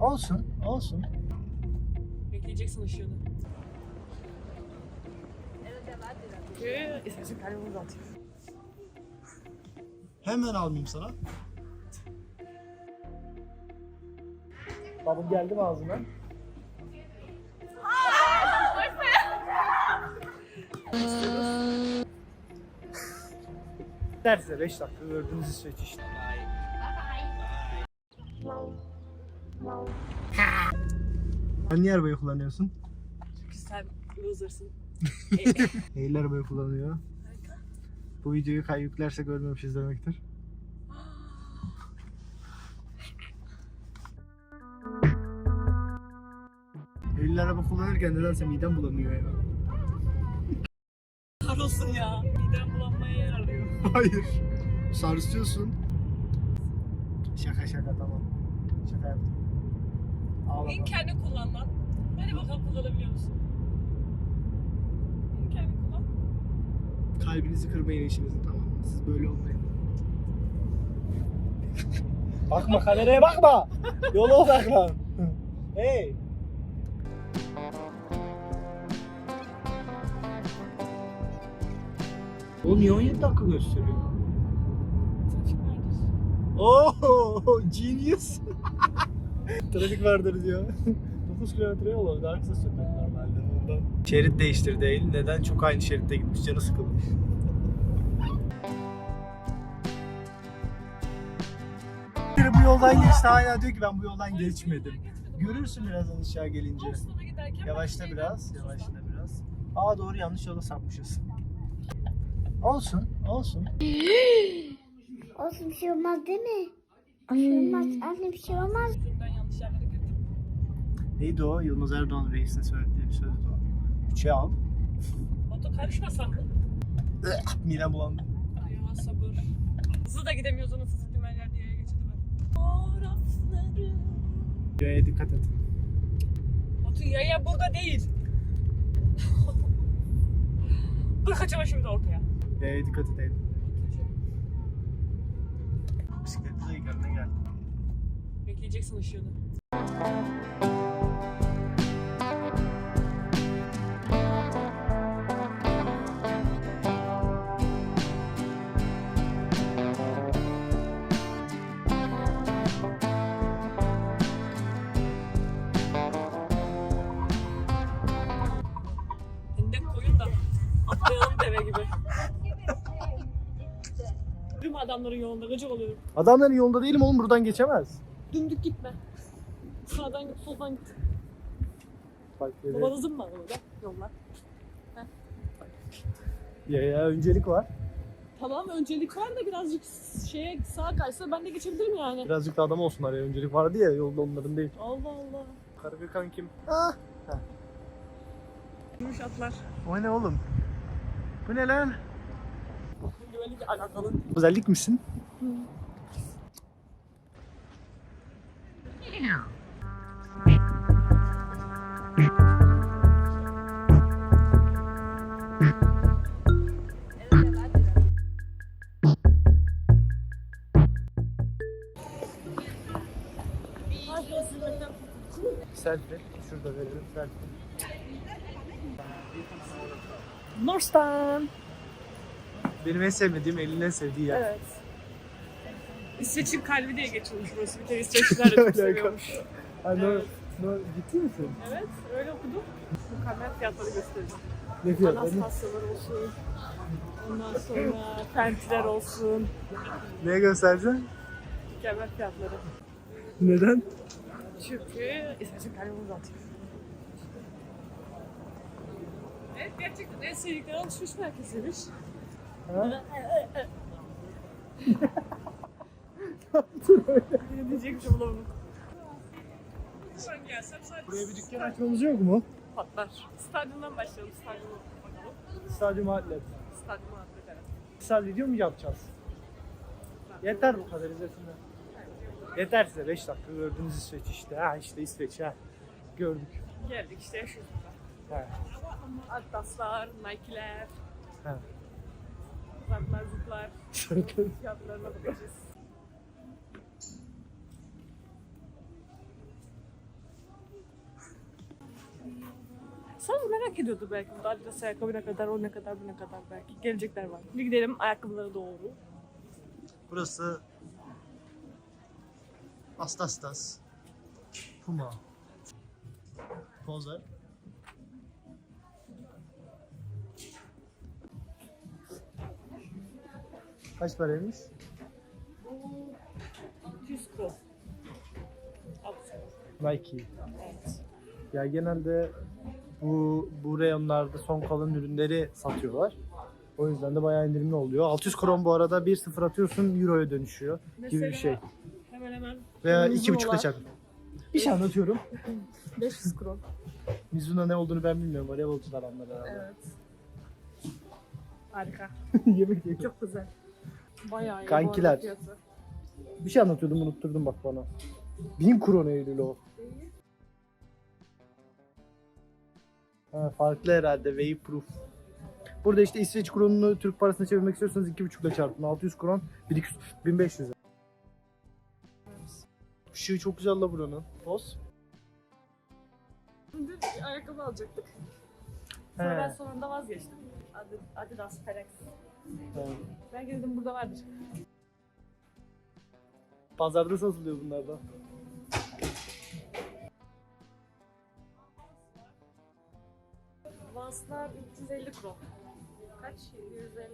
Olsun, olsun. Bekleyeceksin ışığını. Hemen almayayım sana. Babam geldi mi ağzına? Derse 5 dakika gördüğünüz İsveç işte. Sen niye arabayı kullanıyorsun? Çünkü sen losersın. Eğil arabayı kullanıyor. Bu videoyu kay yüklerse görmemişiz demektir. Eğil araba kullanırken nedense midem bulanıyor ya. Kahrolsun ya. Midem bulanmaya yer arıyor. Hayır. Sarsıyorsun. Şaka şaka tamam. Şaka yaptım. Ağlama. En kendi kullanman. Hadi bakalım kullanabiliyor musun? En kendi kullan. Kalbinizi kırmayın eşinizin tamam mı? Siz böyle olmayın. bakma kameraya bakma. Yola odaklan. hey. O niye 17 dakika gösteriyor? Trafik vardır. Oh, genius. Trafik vardır diyor. 9 kilometre yol oldu. Daha kısa sürmek normalde ondan. Şerit değiştirdi değil. Neden? Çok aynı şeritte gitmiş. Canı sıkılmış. Bu yoldan geçti hala diyor ki ben bu yoldan geçmedim. Görürsün birazdan aşağı gelince. Yavaşla biraz, yavaşla biraz. Aa doğru yanlış yola sapmışız. Olsun, olsun. Olsun bir şey olmaz değil mi? Bir şey olmaz. Anne bir şey olmaz. Yüzünden yanlış yerlere girdim. Neydi o? Yılmaz Erdoğan reisin söylediği bir sözdü o. Üçe al. Batu karışmasan mı? Midem bulandı. Ay sabır. Hızlı da gidemiyoruz satayım her yerde yaya geçidi ben. Fotoğrafları. Yaya dikkat et. Batu yaya burada değil. Kaçama şimdi ortaya. Yaya dikkat. Bisikletli dayı gelme geldi. Bekleyeceksin ışığını. Adamların yolunda gıcık oluyorum. Adamların yolunda değilim oğlum buradan geçemez. Dümdük gitme. Sağdan git, soldan git. Bak Babanızın mı öyle yollar? Yaya öncelik var. Tamam öncelik var da birazcık şeye sağa kaysa ben de geçebilirim yani. Birazcık da adam olsunlar ya öncelik vardı ya yolda onların değil. Allah Allah. Karagökan kim? Ah. Gümüş atlar. O ne oğlum? Bu ne lan? Güvenlikle alakalı. Özellik misin? Selfie. Şurada verelim selfie. Norstan. Benim en sevmediğim, elin en sevdiği yer. Evet. İsveç'in kalbi diye geçiyormuş burası. Bir kere İsveçliler de çok seviyormuş. Ha, no, no, ciddi misin? Evet öyle okudum. Mükemmel fiyatları göstereceğim. Ne fiyatları? Anastasyalar olsun. Ondan sonra fentiler olsun. Neye göstereceksin? Mükemmel fiyatları. Neden? Çünkü İsveç'in kalbimi uzatıyor. Evet gerçekten en sevdikleri alışveriş merkeziymiş. Ne diyecek bir şey bulamadım. Şu an gelsem sadece Buraya bir dükkan açmamız yok mu? patlar. Stadyumdan başlayalım. Stadyuma bakalım. Stadyum outlet. Stadyuma atlet evet. Kısa video mu yapacağız? Yeter bu kadar izlesinler. Yeter size 5 dakika gördünüz İsveç işte. Ha işte İsveç ha. Gördük. Geldik işte yaşıyoruz burada. Adidaslar, Nike'ler, Ha. Topraklar zıplar. Fiyatlarına bakacağız. Sana merak ediyordu belki. Bu Adidas ayakkabı ne kadar, o ne kadar, bu ne kadar belki. Gelecekler var. Şimdi gidelim ayakkabılara doğru. Burası Astastas. Puma. Pozer. Kaç paraymış? 200 kro. Al sen. Nike. Evet. Ya genelde bu bu reyonlarda son kalan ürünleri satıyorlar. O yüzden de bayağı indirimli oluyor. 600 kron bu arada 1-0 atıyorsun euroya dönüşüyor gibi bir şey. Hemen hemen Veya Mizuno 2,5'la var. çarp. Bir şey anlatıyorum. 500 kron. Mizuno ne olduğunu ben bilmiyorum. Voleybolcular anlar herhalde. Evet. Harika. Yemek yiyor. Çok güzel. Bayağı iyi Kankiler. Bir şey anlatıyordum unutturdum bak bana. 1000 kron Eylül o. Ha, farklı herhalde Waveproof. Burada işte İsveç kronunu Türk parasına çevirmek istiyorsanız 2,5 ile çarpın. 600 kron 1200, 1500. Işığı çok güzel la buranın. Boz. Şimdi bir ayakkabı alacaktık. Sonra He. ben sonunda vazgeçtim. Adi- Adidas Ferex. Belki dedim burada vardır. Pazarda satılıyor bunlar da. Vanslar 350 kron. Kaç? 750.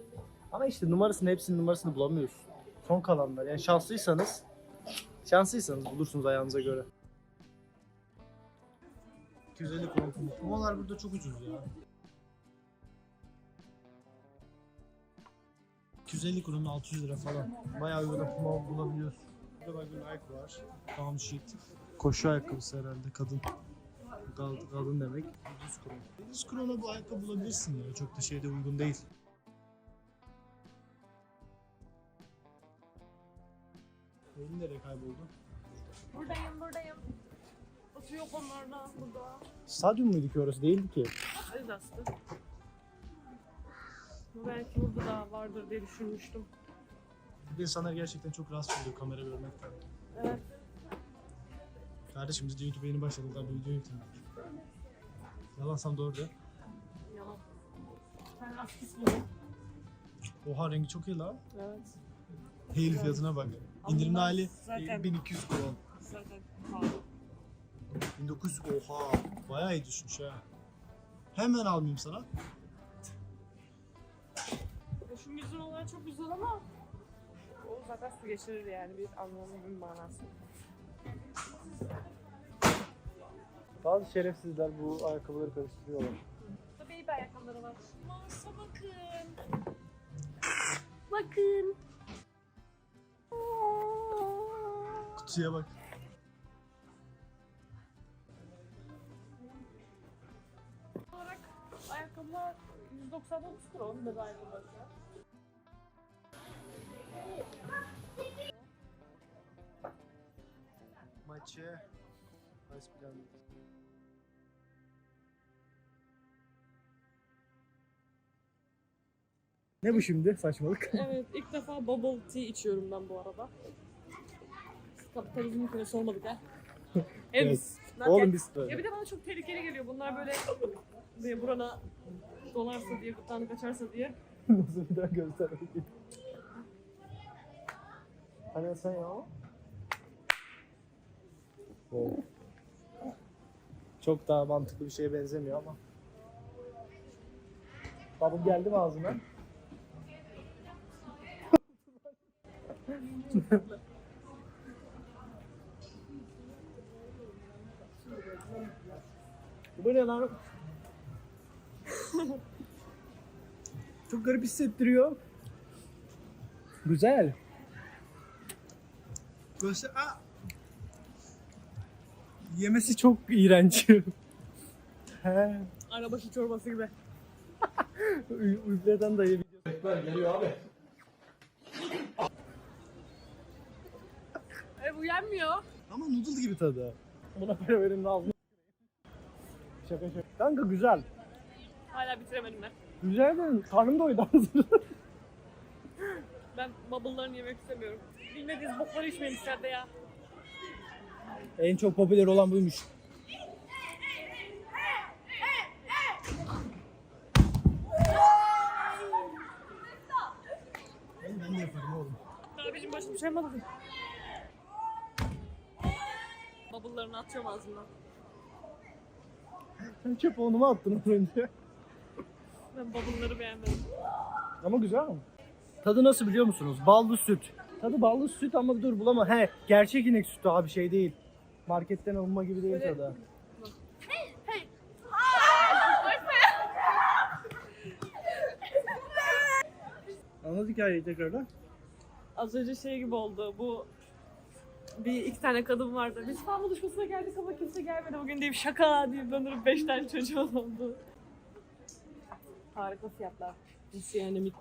Ama işte numarasını hepsinin numarasını bulamıyorsun. Son kalanlar. Yani şanslıysanız şanslıysanız bulursunuz ayağınıza göre. 250 kron puma. Pumalar burada çok ucuz ya. 250 kron 600 lira falan. Bayağı uyguna puma bulabiliyorsun. Burada bak bir Nike var. Palm Sheet. Koşu ayakkabısı herhalde kadın. Kadın, kadın demek. 100 kron. 100 krona bu ayakkabı bulabilirsin ya. Çok da şeyde uygun değil. Eylül nereye kayboldu? Buradayım buradayım. Otu yok onlarda burada. Stadyum muydu ki orası? Değildi ki. Adidas'tı. Bu belki burada da vardır diye düşünmüştüm. Bir de insanlar gerçekten çok rahatsız oluyor kamera görmekten. Evet. Kardeşim biz de YouTube'a yeni başladık daha bir video yükledik. Yalansam doğru. Yalan. Ben askis buldum. Oha rengi çok iyi lan. Evet. Eylül fiyatına bak. İndirimli hali Zaten- 1200 kron. Zaten pahalı. 1900 oha. Bayağı iyi düşmüş ha. Hemen almayayım sana. Yüzün olan çok güzel ama o zaten su geçirir yani bir anlamı bir manası. Bazı şerefsizler bu ayakkabıları karıştırıyorlar. Baby ayakkabıları var. Masa bakın. Bakın. Kutuya bak. olarak ayakkabılar 199 kron bebe ayakkabıları. Maçı. Maç planı. Ne bu şimdi saçmalık? Evet ilk defa bubble tea içiyorum ben bu arada. Kapitalizmin kölesi olmadık ha. Evet. biz. Ne Oğlum biz Ya bir de bana çok tehlikeli geliyor. Bunlar böyle diye burana dolarsa diye, gırtlağını kaçarsa diye. Nasıl bir daha göster bakayım. Hani sen ya? Oh. Çok daha mantıklı bir şeye benzemiyor ama. Bubble geldi mi ağzına? Bu ne lan? Çok garip hissettiriyor. Güzel. Göster... Aa! Yemesi çok iğrenç. He. Arabaşı çorbası gibi. Üfleden dayı video. geliyor abi. E bu yenmiyor. Ama noodle gibi tadı. Buna para verin ağzına. Şaka şaka. Kanka güzel. Hala bitiremedim ben. Güzel de karnım doydu hazır. Ben bubble'larını yemek istemiyorum. Bilmediğiniz bokları içmemişler de ya. En çok popüler olan buymuş. Ben. Abicim başka bir? Şey Bubble'larını atıyorum ağzımdan. Sen çöp onuma attın az önce. Ben bubble'ları beğenmedim. Ama güzel mi? Tadı nasıl biliyor musunuz? Ballı süt. Tadı ballı süt ama dur bulama. He gerçek inek sütü abi şey değil. Marketten alınma gibi değil Böyle- tadı. Anlat hikayeyi tekrardan. Az önce şey gibi oldu. Bu bir iki tane kadın vardı. Biz fan buluşmasına geldik ama kimse gelmedi bugün diye bir şaka diye döndürüp beş tane çocuğum oldu. Harika fiyatlar. Nasıl yani mit.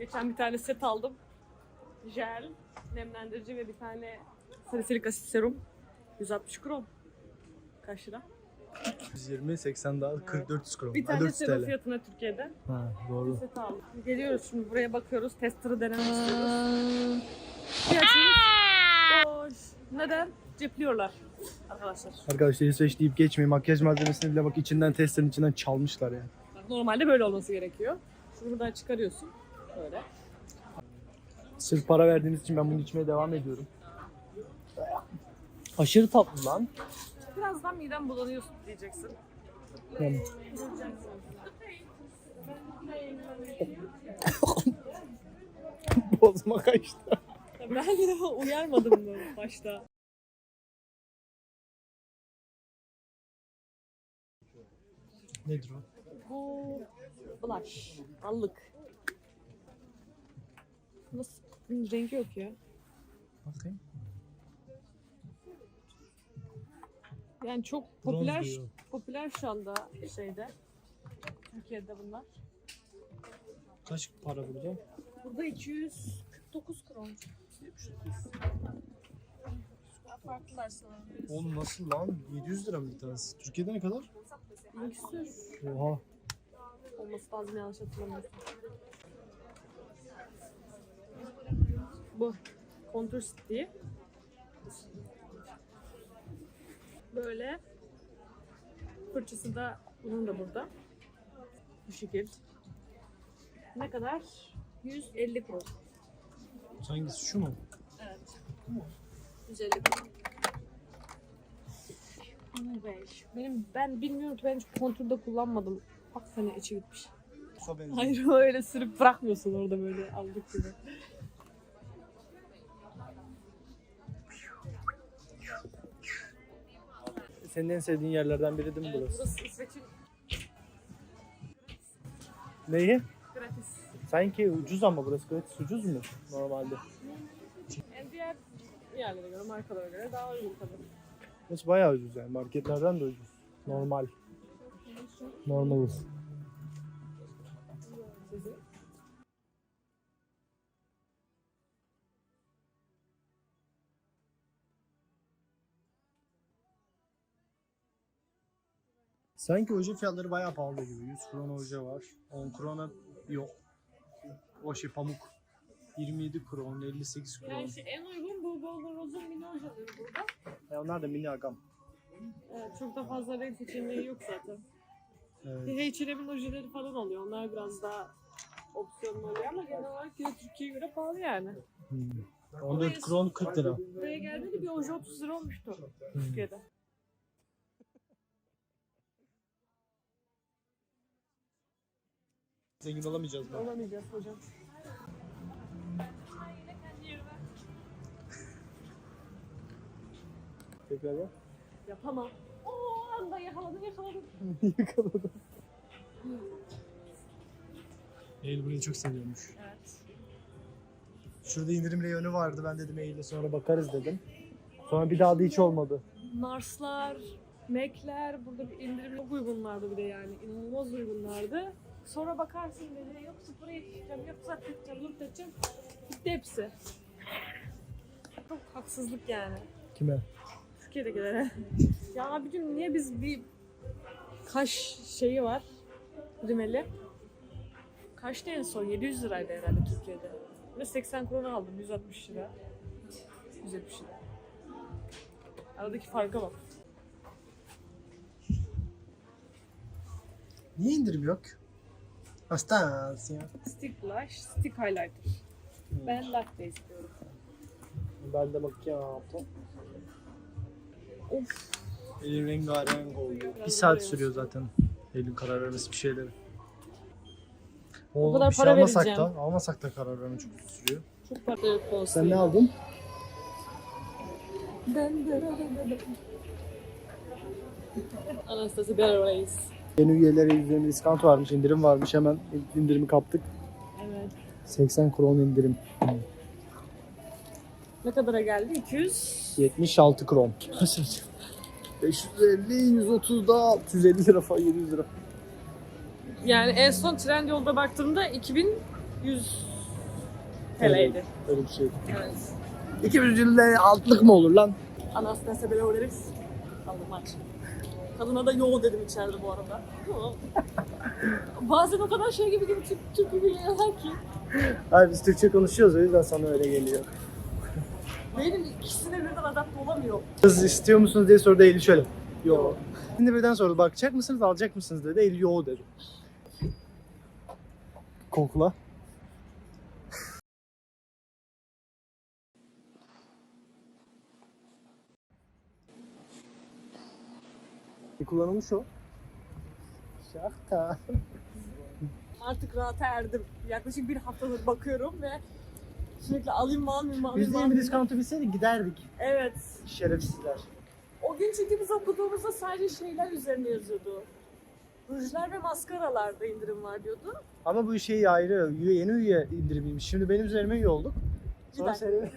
Geçen bir tane set aldım. Jel, nemlendirici ve bir tane salisilik asit serum. 160 kron. Kaç lira? 120, 80 daha 44 kron. Bir tane 400 serum TL. fiyatına Türkiye'de. Ha doğru. Set aldım. Geliyoruz şimdi buraya bakıyoruz. Tester'ı denemek istiyoruz. Boş. Neden? Cepliyorlar arkadaşlar. Arkadaşlar İsveç deyip geçmeyin. Makyaj malzemesini bile bak içinden testerin içinden çalmışlar ya. Bak, Normalde böyle olması gerekiyor. Şunu buradan çıkarıyorsun. Böyle. Sırf para verdiğiniz için ben bunu içmeye devam ediyorum. Aşırı tatlı lan. Birazdan midem bulanıyorsun diyeceksin. Yani bozma kaçtı. Ben de uyarmadım mı başta? Nedir o? Bu blush. Allık. Nasıl? Rengi yok ya. Bakayım. Yani çok popüler diyor. popüler şu anda şeyde. Türkiye'de bunlar. Kaç para burada? Burada 249 kron. Farklılar sanırım. Oğlum nasıl lan? 700 lira mı bir tanesi? Türkiye'de ne kadar? İkisi Oha. olması lazım yanlış hatırlamıyorsam. Bu Contour City. Böyle fırçası da bunun da burada. Bu şekil. Ne kadar? 150 kron. Hangisi şu mu? Evet. 150 kron. 15. Benim ben bilmiyorum ki ben hiç kontürde kullanmadım. Bak sene içi gitmiş. Hayır öyle sürüp bırakmıyorsun orada böyle aldık gibi. Senin en sevdiğin yerlerden biri değil mi Evet, burası? burası İsveç'in Neyi? gratis. Sanki ucuz ama burası gratis ucuz mu normalde? Yani diğer yerlere göre, markalara göre daha uygun tabii. Burası bayağı ucuz yani marketlerden de ucuz. Normal. Normal. Sizin? Sanki oje fiyatları bayağı pahalı gibi. 100 krona oje var. 10 krona yok. O şey pamuk. 27 kron, 58 kron. Yani işte en uygun bu Golden Rose'un mini ojeleri burada. Ya onlar da mini agam. Evet, çok da fazla renk seçeneği yok zaten. Evet. H&M'in ojeleri falan oluyor. Onlar biraz daha opsiyonlu oluyor ama genel olarak yine Türkiye'ye göre pahalı yani. Hmm. 14 kron 40 lira. Buraya geldiğinde bir oje 30 lira olmuştu Türkiye'de. Zengin olamayacağız mı? Olamayacağız hocam. Tekrar ya. Yapamam. Oo anda yakaladım yakaladım. Yakaladım. Eylül burayı çok seviyormuş. Evet. Şurada indirim reyonu vardı. Ben dedim Eylül'e sonra bakarız dedim. Sonra bir daha da hiç olmadı. Narslar, Mac'ler burada bir indirim çok uygunlardı bir de yani. inanılmaz uygunlardı. Sonra bakarsın dedi yok sıfıra yetişeceğim, yok edeceğim, yok edeceğim. Bitti hepsi. Çok haksızlık yani. Kime? Türkiye'dekilere. ya abicim niye biz bir kaş şeyi var rimeli. Kaçtı en son? 700 liraydı herhalde Türkiye'de. Ve 80 krona aldım 160 lira. 170 lira. Aradaki farka bak. Niye indirim yok? Hasta ya. Stick blush, stick highlighter. Hmm. Ben latte istiyorum. Ben de macchiato. Of. Elim rengarenk oldu. Bir saat sürüyor olsun. zaten. Elin karar vermesi bir şeyleri. O kadar bir şey para almasak vereceğim. da, almasak da karar verme çok uzun sürüyor. Çok farklı bir post. Sen ne aldın? Anastasia Belarus. Yeni üyelere %20 diskant varmış, indirim varmış. Hemen ilk indirimi kaptık. Evet. 80 kron indirim. Ne kadara geldi? 200. 76 kron. 550, 130 daha 650 lira falan 700 lira. Yani en son Trendyol'da baktığımda 2100 TL'ydi. Öyle bir şey. Evet. 200 liraya altlık mı olur lan? Anastasia Belarus. Aldım aç. Kadına da yo dedim içeride bu arada. Yo. Bazen o kadar şey gibi gibi Türk, Türk gibi geliyorlar ki. Hayır biz Türkçe konuşuyoruz o yüzden sana öyle geliyor. Benim ikisine birden adapte olamıyor. Kız istiyor musunuz diye sordu Eylül şöyle. Yo. Şimdi birden sordu bakacak mısınız alacak mısınız dedi. Eylül yo dedi. Kokla. Bir kullanılmış o. Şahta. Artık rahata erdim. Yaklaşık bir haftadır bakıyorum ve sürekli alayım mı almayayım mı alayım Biz mı de bir almayayım mı? diskontı bilseydik giderdik. Evet. Şerefsizler. O gün çünkü biz okuduğumuzda sadece şeyler üzerine yazıyordu. Rujlar ve maskaralarda indirim var diyordu. Ama bu şey ayrı. Üye, yeni üye indirimiymiş. Şimdi benim üzerime üye olduk. Bir Sonra dakika. seni...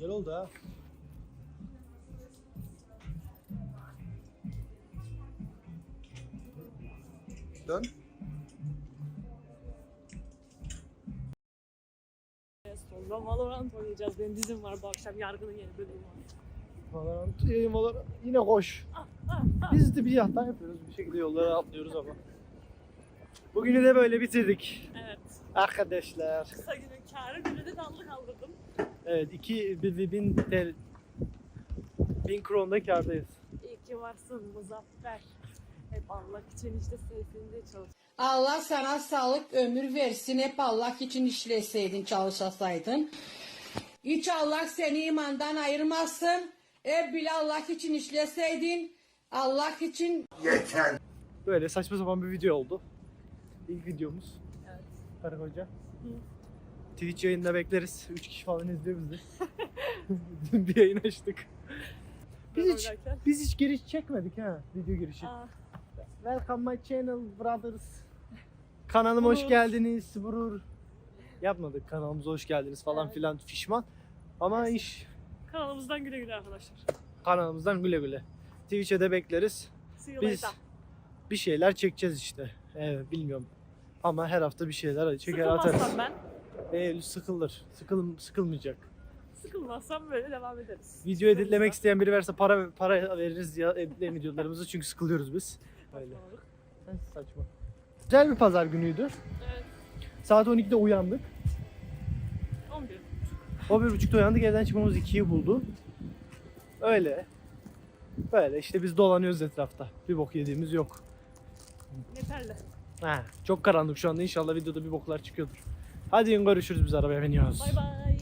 Güzel oldu ha. Dön. Sonra Valorant oynayacağız. Benim dizim var bu akşam. Yargının yeni bölümü var. Valorant, yayın Valorant. Yine koş. Ah. Biz de bir hata yapıyoruz. Bir şekilde yollara atlıyoruz ama. Bugünü de böyle bitirdik. Evet. Arkadaşlar. Kısa günün kârı günü de dallı kaldırdım. Evet, iki bin, bin, tel, bin kronda kârdayız. İyi ki varsın Muzaffer. Hep Allah için işte sevdiğinde çalış. Allah sana sağlık ömür versin. Hep Allah için işleseydin, çalışasaydın. Hiç Allah seni imandan ayırmasın. Hep bile Allah için işleseydin. Allah için Böyle saçma sapan bir video oldu. İlk videomuz. Evet. Karı koca. Twitch yayında bekleriz. 3 kişi falan izliyor bizi. Dün bir yayın açtık. Biz hiç, oynarken. biz hiç giriş çekmedik ha video girişi. Aa, Welcome my channel brothers. Kanalıma hoş geldiniz. Burur. Yapmadık kanalımıza hoş geldiniz falan Evet. filan fişman. Ama iş kanalımızdan güle güle arkadaşlar. kanalımızdan güle güle. Twitch'e de bekleriz. Biz bir şeyler çekeceğiz işte. Evet bilmiyorum. Ama her hafta bir şeyler çeker atarız. Ben, Eylül sıkılır. Sıkıl, sıkılmayacak. sıkılmazsam böyle devam ederiz. Video editlemek isteyen biri varsa para para veririz ya editleyen videolarımızı çünkü sıkılıyoruz biz. Öyle. Sen saçma. Güzel bir pazar günüydü. Evet. Saat 12'de uyandık. 11. 11.30'da uyandık evden çıkmamız 2'yi buldu. Öyle. Böyle işte biz dolanıyoruz etrafta. Bir bok yediğimiz yok. Yeterli. Ha, çok karanlık şu anda inşallah videoda bir boklar çıkıyordur. Hadi görüşürüz biz arabaya biniyoruz. Bay bay.